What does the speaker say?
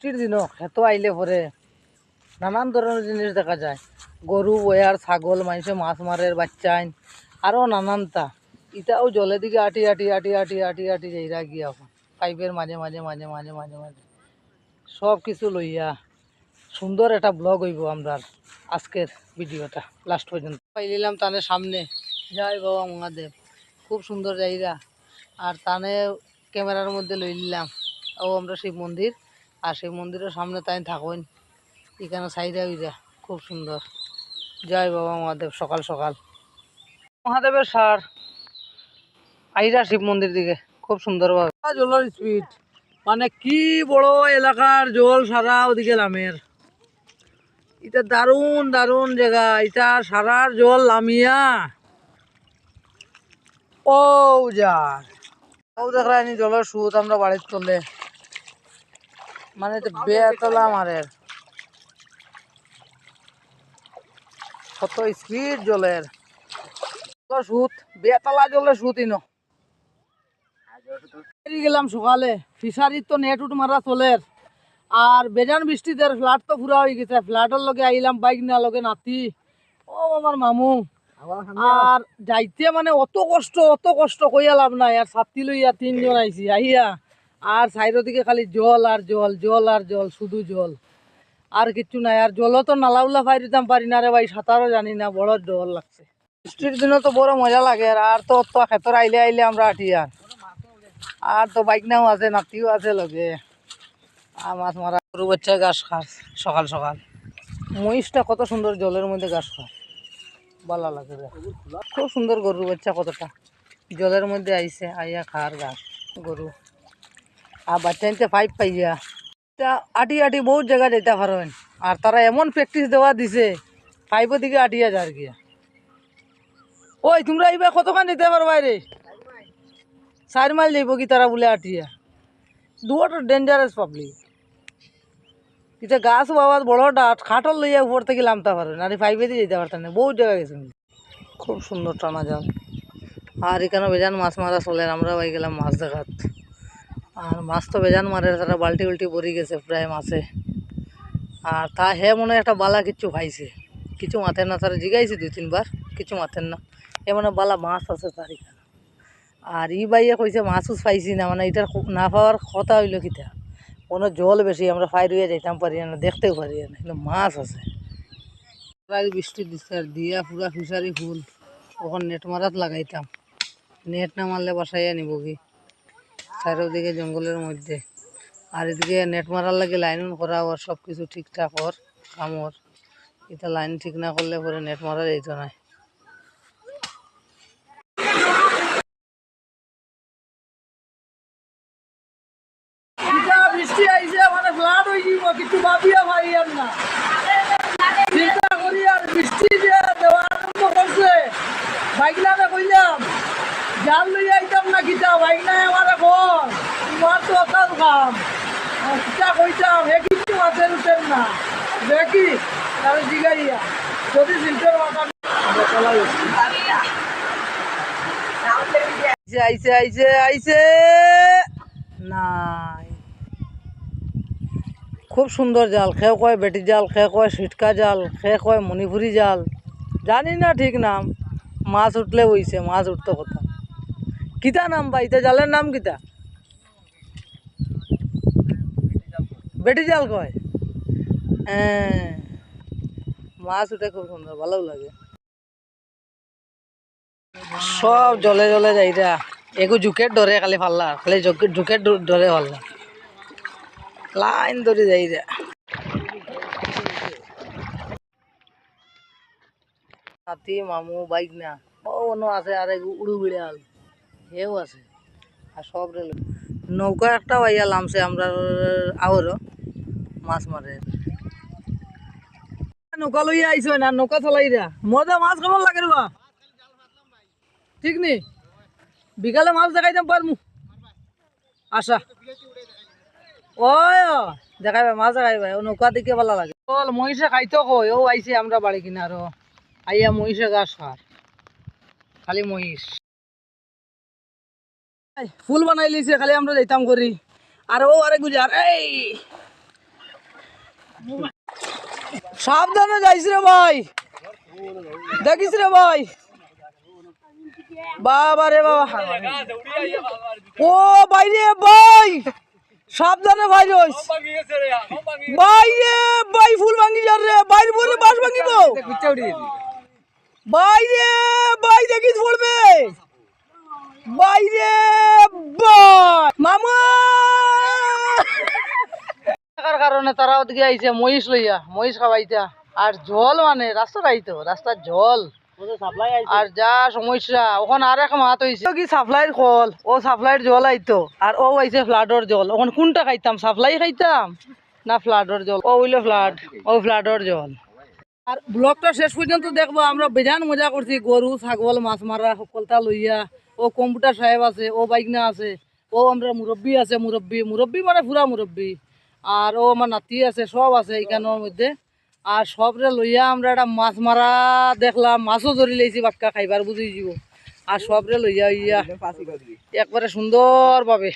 বৃষ্টির দিনও খেত আইলে পরে। নানান ধরনের জিনিস দেখা যায়। গরু, বয়ার, ছাগল মানুষে মাছ মারের বাচ্চা আইন, আরও নানানটা ইটাও জলের দিকে আটি আটি আটি আটি আটি আটি যাইরা গিয়া পাইপের মাঝে মাঝে মাঝে মাঝে মাঝে মাঝে। সব কিছু লইয়া সুন্দর একটা ব্লগ হইব আমরা আজকের ভিডিওটা, লাস্ট পর্যন্ত। পাইলাম তানের সামনে। জয় বাবা মহাদেব। খুব সুন্দর জায়গা। আর তানে ক্যামেরার মধ্যে লই নিলাম ও আমরা শিব মন্দির। আর শিব মন্দিরের সামনে তাই থাকুন এখানে সাইডে উইরা খুব সুন্দর। জয় বাবা মহাদেব, সকাল সকাল। মহাদেবের সার, আইরা শিব মন্দির দিকে, খুব সুন্দরভাবে। জলের স্পিড। মানে কি বড় এলাকার জল সারা ওদিকে লামের এটা দারুণ দারুণ জায়গা। এটা সারার জল লামিয়া ও যার ও দেখলাম জলের সুত আমরা বাড়ির চলে মানে বেতলা মারের কত স্পিড জলের। সুত বেতলা জলের সুত ইনো। গেলাম সকালে, ফিশারির তো নেট উঠ মারা চলের। আর বেজান বৃষ্টিতে ফ্ল্যাট তো পুরা হয়ে গেছে, ফ্ল্যাটের লগে আইলাম, বাইক না লগে নাতি। ও আমার মামু। আর যাইতে মানে অত কষ্ট অত কষ্ট, কইয়া লাভ নাই। আর ছাতি লইয়া তিনজন আইছি, আইয়া। আর সাইডের দিকে খালি জল আর জল জল আর জল, শুধু জল। আর কিচ্ছু নাই, আর জলও তো নালা ফাই দিতাম, পারি না রে ভাই, সাঁতারও জানি না, বড় ডর লাগছে। বৃষ্টির দিনও তো বড় মজা লাগে, আর তো অত খেতর আইলে আইলে আমরা আটি আর। আর তো বাইক নাও আছে, নাতিও আছে লগে। আর মাছ মারা গরু বাচ্চা, ঘাস খাস, সকাল সকাল। মহিষটা কত সুন্দর জলের মধ্যে ঘাস খায়। ভালো লাগে খুব সুন্দর গরু বাচ্চা কতটা। জলের মধ্যে আইছে, আইয়া খার ঘাস, গরু। আর বাচ্চা নিতে পাইপ পাইয়া তা আটি আটি বহুত জায়গা যেতে পারেন আর তারা এমন প্র্যাকটিস দেওয়া দিছে পাইপের দিকে আটিয়া যার গিয়া। ওই, তোমরা এইবার কতক্ষণ যেতে পারো রে চার মাইল যাইব কি তারা বলে আটিয়া দুটো ডেঞ্জারাস পাবলিক এটা গাছ বাবা বড় ডাট খাটল লইয়া উপর থেকে নামতে পারে না ফাইভে দিয়ে যেতে পারতেন না। বহুত জায়গা গেছে। খুব সুন্দর টানা জাল। আর এখানে বেজান মাছ মারা চলে আমরা পাই গেলাম মাছ দেখাত। আর মাছ তো বেজান মারে, তারা বাল্টি উল্টি ভরি গেছে প্রায় মাছে আর তা হে মনে একটা বালা কিচ্ছু খাইছে কিছু মাথের না, তারা জিগাইছে দুই, তিনবার, কিছু মাথের না। এ মানে বালা মাছ আছে তার আর ই বাইয়ে কইছে মাছ উছ পাইছি না। মানে এটার না পাওয়ার কথা হইল কিতা? কোনো জল বেশি, আমরা ফাইর হয়ে যাইতাম, পারি না, দেখতেও পারি না। কিন্তু মাছ আছে। বৃষ্টি দিচ্ছে আর দিয়া পুরা ফিশারি ফুল। ওখানে নেট মারাত লাগাইতাম। নেট না মারলে বাসাইয়া নিব কি? চারিদিকে জঙ্গলের মধ্যে। আর এদিকে নেট মারার লাগে লাইন করা ওর সব কিছু ঠিকঠাক ওর কামর এটা লাইন ঠিক না করলে পরে নেট মারা যেত না বৃষ্টি আইছে মানে ফ্লাড হয়ে যাব কিছু ভাবিয়া ভাইয়ার না চিন্তা করি আর বৃষ্টি যে দেওয়া আরম্ভ করছে বাইক নামে কইলাম জাল লইয়া আইতাম না কিতা বাইক নাই আমার এখন তোমার তো অকাল কাম। কিতা কইতাম উঠেন না? দেখি তাহলে জিগাইয়া। যদি নাই। খুব সুন্দর জাল। খে কয় বেটি জাল, খে কয় সিটকা জাল, খে কয় মণিপুরি জাল। জানি না ঠিক নাম। মাছ উঠলে বইছে মাছ উঠতো কথা কিতা নাম ভাই? এটা জালের নাম কিতা? বেটি জাল কয়? হ্যাঁ। মাছ উঠে খুব সুন্দর ভালো লাগে। সব জলে জলে যাইরা এগু জুকের ডরে খালি ফাল্লা, খালি জুকের ডরে ফাল্লা। লাইন ধরে যাই রে। হাতি, মামু, বাইক না। ও আছে আর এক উড়ু বিড়াল। হেও আছে। আর সব রেল নৌকা একটা বাইয়া লামছে আমরা আওয়ারও মাছ মারে। নৌকা লইয়া আইছো না নৌকা চলাই রা। মজা মাছ কেমন লাগে বা? ঠিক নি? বিকালে মাছ দেখাই দেখাইতাম পারমু। আশা ওই ও, দেখাইবে মাছ দেখাইবে ও নৌকা দিকে ভালো লাগে। বল মহিষে খাইতো কই? ও আইছে আমরা বাড়ি কিনার ও আইয়া মহিষে গাছ খার খালি মহিষ। ফুল বানাই লিছে, খালি আমরা যাইতাম করি আর ও আরে গুজার এই। সাবধানে যাইস রে ভাই। দেখিস রে ভাই। বাবা রে বাবা। ও বাইরে ভাই, সাবধানে ভাই রইস। বাইরে ভাই, ফুল ভাঙি যার রে। বাইরে বলে বাস ভাঙিব। বাইরে ভাই, দেখিস পড়বে বাইরে ভাই মামা থাকার তারা ওদিকে আইছে মহিষ লইয়া মহিষ খাওয়াইতা। আর জল মানে রাস্তার আইতো রাস্তার জল। আর যা সমস্যা ওখানে আর এক মাত হয়েছে কি সাপ্লাইয়ের কল ও সাপ্লাইয়ের জল আইতো আর ও আইছে ফ্লাডর জল। ওখানে কোনটা খাইতাম সাপ্লাই খাইতাম না ফ্লাডর জল? ও হইল ফ্লাড ও ফ্লাডর জল। আর ব্লগটা শেষ পর্যন্ত দেখব আমরা বেজান মজা করছি গরু ছাগল মাছ মারা সকলটা লইয়া। ও কম্পিউটার সাহেব আছে ও বাইকনা আছে ও আমরা মুরব্বী আছে মুরব্বী মুরব্বী মানে পুরা মুরব্বী। আর ও আমার নাতি আছে সব আছে এইখানের মধ্যে। আর সবরে লইয়া আমরা একটা মাছ মারা দেখলাম মাছও ধরি লাইছি বাক্কা খাইবার বুঝিয়ে যাব আর সবরে লইয়া ইয়া একবারে সুন্দরভাবে।